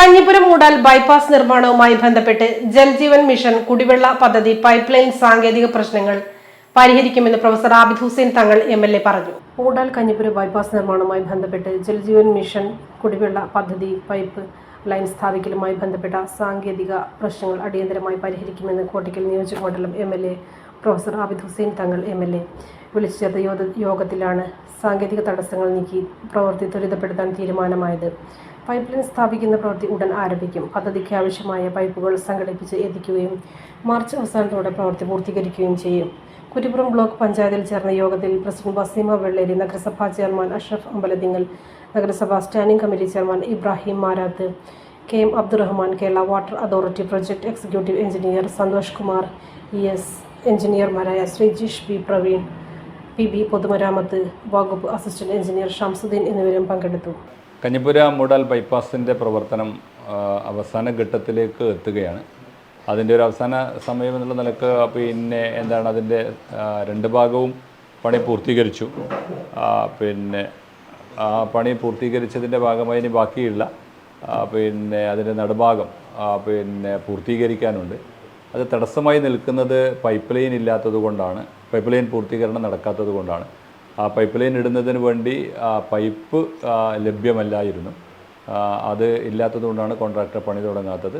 കഞ്ഞിപുരം Moodal bypass നിർമ്മാണവുമായി ബന്ധപ്പെട്ട് Jal Jeevan mission കുടിവെള്ള പദ്ധതി പൈപ്പ് ലൈൻ സാങ്കേതിക പ്രശ്നങ്ങൾ പരിഹരിക്കുമെന്ന് professor Abid Hussain Thangal M L A പറഞ്ഞു. മൂടാൽ കഞ്ഞിപുരം ബൈപ്പാസ് നിർമ്മാണവുമായി ബന്ധപ്പെട്ട് ജൽജീവൻ മിഷൻ കുടിവെള്ള പദ്ധതി പൈപ്പ് ലൈൻ സ്ഥാപിക്കലുമായി ബന്ധപ്പെട്ട സാങ്കേതിക പ്രശ്നങ്ങൾ അടിയന്തരമായി പരിഹരിക്കുമെന്ന് കോട്ടിക്കൽ നിയോജക മണ്ഡലം M L A professor Abid Hussain Thangal M L A വിളിച്ചു ചേർത്ത യോഗത്തിലാണ് സാങ്കേതിക തടസ്സങ്ങൾ നീക്കി പ്രവൃത്തി ത്വരിതപ്പെടുത്താൻ തീരുമാനമായത്. പൈപ്പ് ലൈൻ സ്ഥാപിക്കുന്ന പ്രവൃത്തി ഉടൻ ആരംഭിക്കും. പദ്ധതിക്ക് ആവശ്യമായ പൈപ്പുകൾ സംഘടിപ്പിച്ച് എത്തിക്കുകയും മാർച്ച് അവസാനത്തോടെ പ്രവൃത്തി പൂർത്തീകരിക്കുകയും ചെയ്യും. കുറ്റിപ്പുറം ബ്ലോക്ക് പഞ്ചായത്തിൽ ചേർന്ന യോഗത്തിൽ പ്രസിഡന്റ് വസീമ വെള്ളേരി നഗരസഭാ ചെയർമാൻ അഷ്റഫ് അമ്പലത്തിങ്ങൽ നഗരസഭാ standing committee chairman Ibrahim Marath K M Abdurahman Kerala water authority project executive engineer Santhosh Kumar E S എഞ്ചിനീയർമാരായ Sreejish B Praveen P. B. പൊതുമരാമത്ത് വകുപ്പ് അസിസ്റ്റന്റ് എഞ്ചിനീയർ ഷംസുദ്ദീൻ എന്നിവരും പങ്കെടുത്തു. കഞ്ഞിപ്പുര മൂടാൽ ബൈപ്പാസിന്റെ പ്രവർത്തനം അവസാന ഘട്ടത്തിലേക്ക് എത്തുകയാണ്. അതിന്റെ ഒരു അവസാന സമയം എന്നുള്ള നിലയ്ക്ക് പിന്നെ എന്താണ് അതിന്റെ രണ്ട് ഭാഗവും പണി പൂർത്തീകരിച്ചു. പിന്നെ ആ പണി പൂർത്തീകരിച്ചതിന്റെ ഭാഗമായി ഇനി ബാക്കിയുള്ള പിന്നെ അതിന്റെ നടുഭാഗം പിന്നെ പൂർത്തീകരിക്കാനുണ്ട്. അത് തടസ്സമായി നിൽക്കുന്നത് പൈപ്പ് ലൈൻ ഇല്ലാത്തത് കൊണ്ടാണ്. പൈപ്പ് ലൈൻ പൂർത്തീകരണം നടക്കാത്തത് കൊണ്ടാണ്. ആ പൈപ്പ് ലൈൻ ഇടുന്നതിന് വേണ്ടി പൈപ്പ് ലഭ്യമല്ലായിരുന്നു. അത് ഇല്ലാത്തത് കൊണ്ടാണ് കോൺട്രാക്ടർ പണി തുടങ്ങാത്തത്.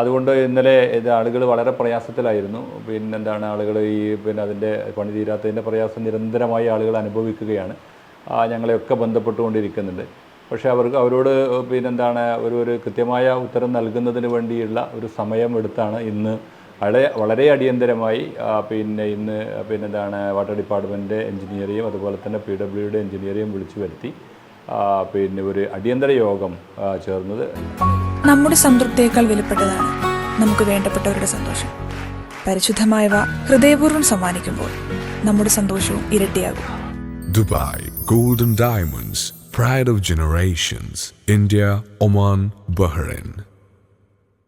അതുകൊണ്ട് ഇന്നലെ ഇത് ആളുകൾ വളരെ പ്രയാസത്തിലായിരുന്നു. പിന്നെ എന്താണ് ആളുകൾ ഈ പിന്നെ അതിന്റെ പണി തീരാത്തതിന്റെ പ്രയാസം നിരന്തരമായി ആളുകൾ അനുഭവിക്കുകയാണ്. ഞങ്ങളെയൊക്കെ ബന്ധപ്പെട്ടുകൊണ്ടിരിക്കുന്നുണ്ട്. പക്ഷേ അവർക്ക് അവരോട് പിന്നെന്താണ് ഒരു ഒരു കൃത്യമായ ഉത്തരം നൽകുന്നതിന് വേണ്ടിയുള്ള ഒരു സമയം എടുത്താണ് ഇന്ന് വളരെ വളരെ അടിയന്തരമായി പിന്നെ ഇന്ന് പിന്നെ എന്താണ് വാട്ടർ ഡിപ്പാർട്ട്മെന്റ് എഞ്ചിനീയറെയും അതുപോലെ തന്നെ പി ഡബ്ല്യുയുടെ എഞ്ചിനീയറെയും വിളിച്ചു വരുത്തി പിന്നെ ഒരു അടിയന്തര യോഗം ചേർന്നത്. നമ്മുടെ സംതൃപ്തിയേക്കാൾ വിലപ്പെട്ടതാണ് നമുക്ക് വേണ്ടപ്പെട്ടവരുടെ സന്തോഷം. പരിശുദ്ധമായവ ഹൃദയപൂർവം സമ്മാനിക്കുമ്പോൾ നമ്മുടെ സന്തോഷവും ഇരട്ടിയാകും. Dubai golden diamonds pride of generations India Oman Bahrain.